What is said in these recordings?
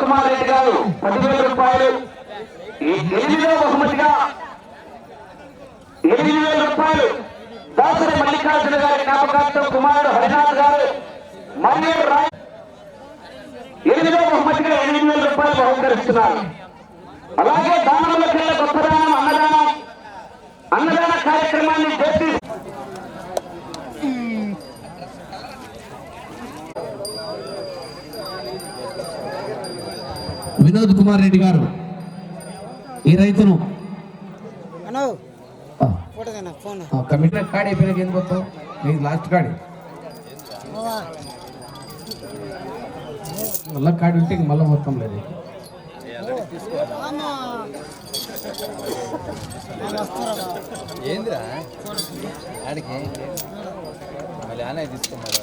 కుమార్ రెడ్డి గారు పదివేల రూపాయలు. ఈ ఎనిమిదో బహుమతిగా ఎనిమిది వేల రూపాయలు. దాసరి మల్లికార్జున గారి జ్ఞాపకార్థం కుమారుడు హరినాథ్ గారు మరియు రాయ్ ఎనిమిదో బహుమతిగా ఎనిమిది వేల రూపాయలు బహుకరిస్తున్నారు. అలాగే దానములకి వినోద్ కుమార్ రెడ్డి గారు. ఈ రైతును. కమిటీ. కార్డు అయిపోయినాక ఏం పోతావు నీది లాస్ట్ కార్డు. మళ్ళా కార్డు ఉంటే మళ్ళీ మొత్తం లేదు. ఏందిరా? ఆడికి మళ్ళీ ఆనే తీసుకున్నారు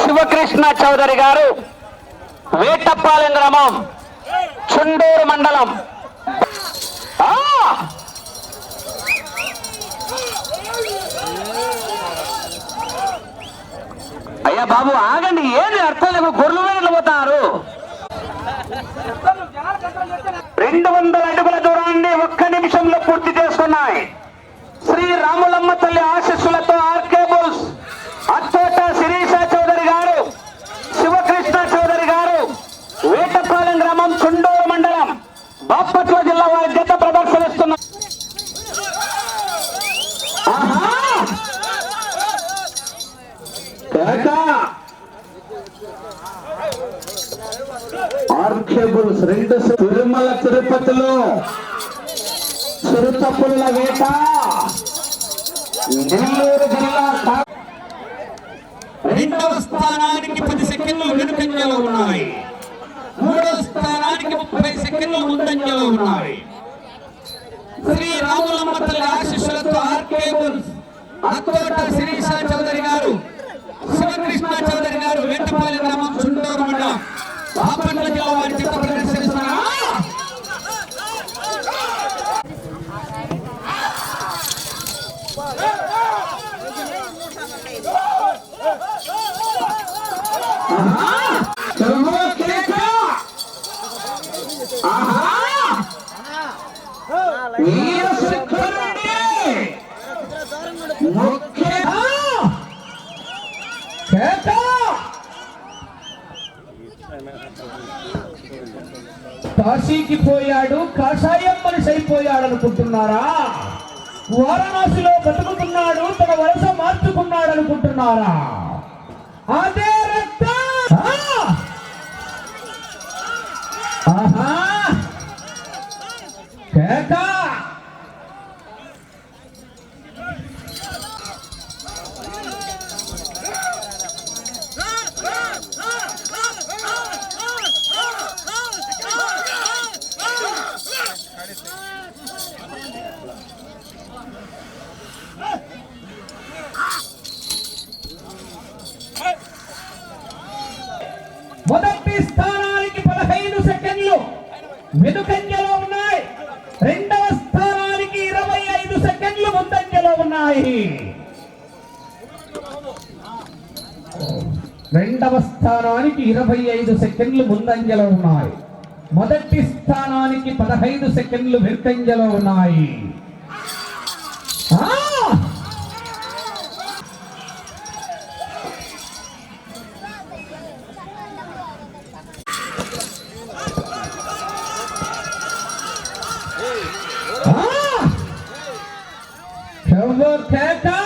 శివకృష్ణ చౌదరి గారు వేటప్పాలెం గ్రామం చుండూరు మండలం. అయ్యా బాబు ఆగండి. ఏంది అర్థం లేవు గొర్రెలు వేలు పోతారు రెండు వందల అడుగుల దూరాన్ని ఒక్క నిమిషంలో పూర్తి చేసుకున్నాయి. శ్రీ రాములమ్మ తల్లి ఆశీస్సులతో ఆర్కే బుల్స్ అచ్చోట శిరీష చౌదరి గారు శివకృష్ణ చౌదరి గారు వేటపాలెం గ్రామం చుండూరు మండలం బాపట్ల జిల్లా వారి రెండు తిరుమల తిరుపతిలో చిరుతపుల్ల వేట. నెల్లూరు జిల్లా రెండవ స్థానానికి పది సెకండ్లు వెనుకంజలో ఉన్నాయి. మూడవ స్థానానికి ముప్పై సెకండ్లు ముందంజలో ఉన్నాయి. శ్రీ రాములమ్మ తల్లి ఆశిష్యులతో ఆర్కేబుల్స్ అత్తోట శిరీష చౌదరి గారు శివకృష్ణ చౌదరి గారు వెంటపాలెం గ్రామం చుండూరు మండలం. బాపట్ల జిల్లా వారి చిత్త కాశీకి పోయాడు కాషాయం మనిషి అయిపోయాడు అనుకుంటున్నారా వారణాసిలో బతుకుతున్నాడు తన వలస మార్చుకున్నాడు అనుకుంటున్నారా అదే మొదటి స్థానానికి పదహైదు సెకండ్లు వెనుకంజలో ఉన్నాయి. రెండవ స్థానానికి ఇరవై ఐదు సెకండ్లు ముందంజలో ఉన్నాయి. రెండవ స్థానానికి ఇరవై ఐదు సెకండ్లు ముందంజలో ఉన్నాయి. మొదటి స్థానానికి పదహైదు సెకండ్లు వెనుకంజలో ఉన్నాయి. அவ்வளோ கேட்டா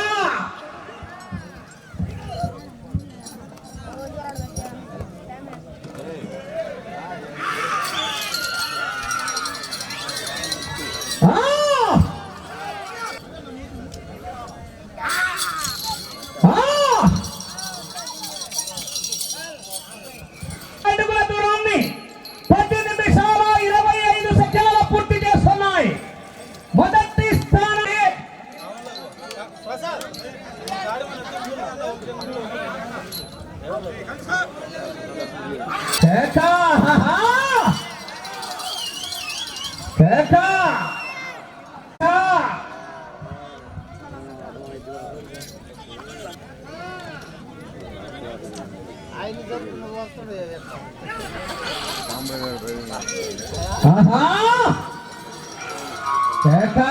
ఆహా! ఆహా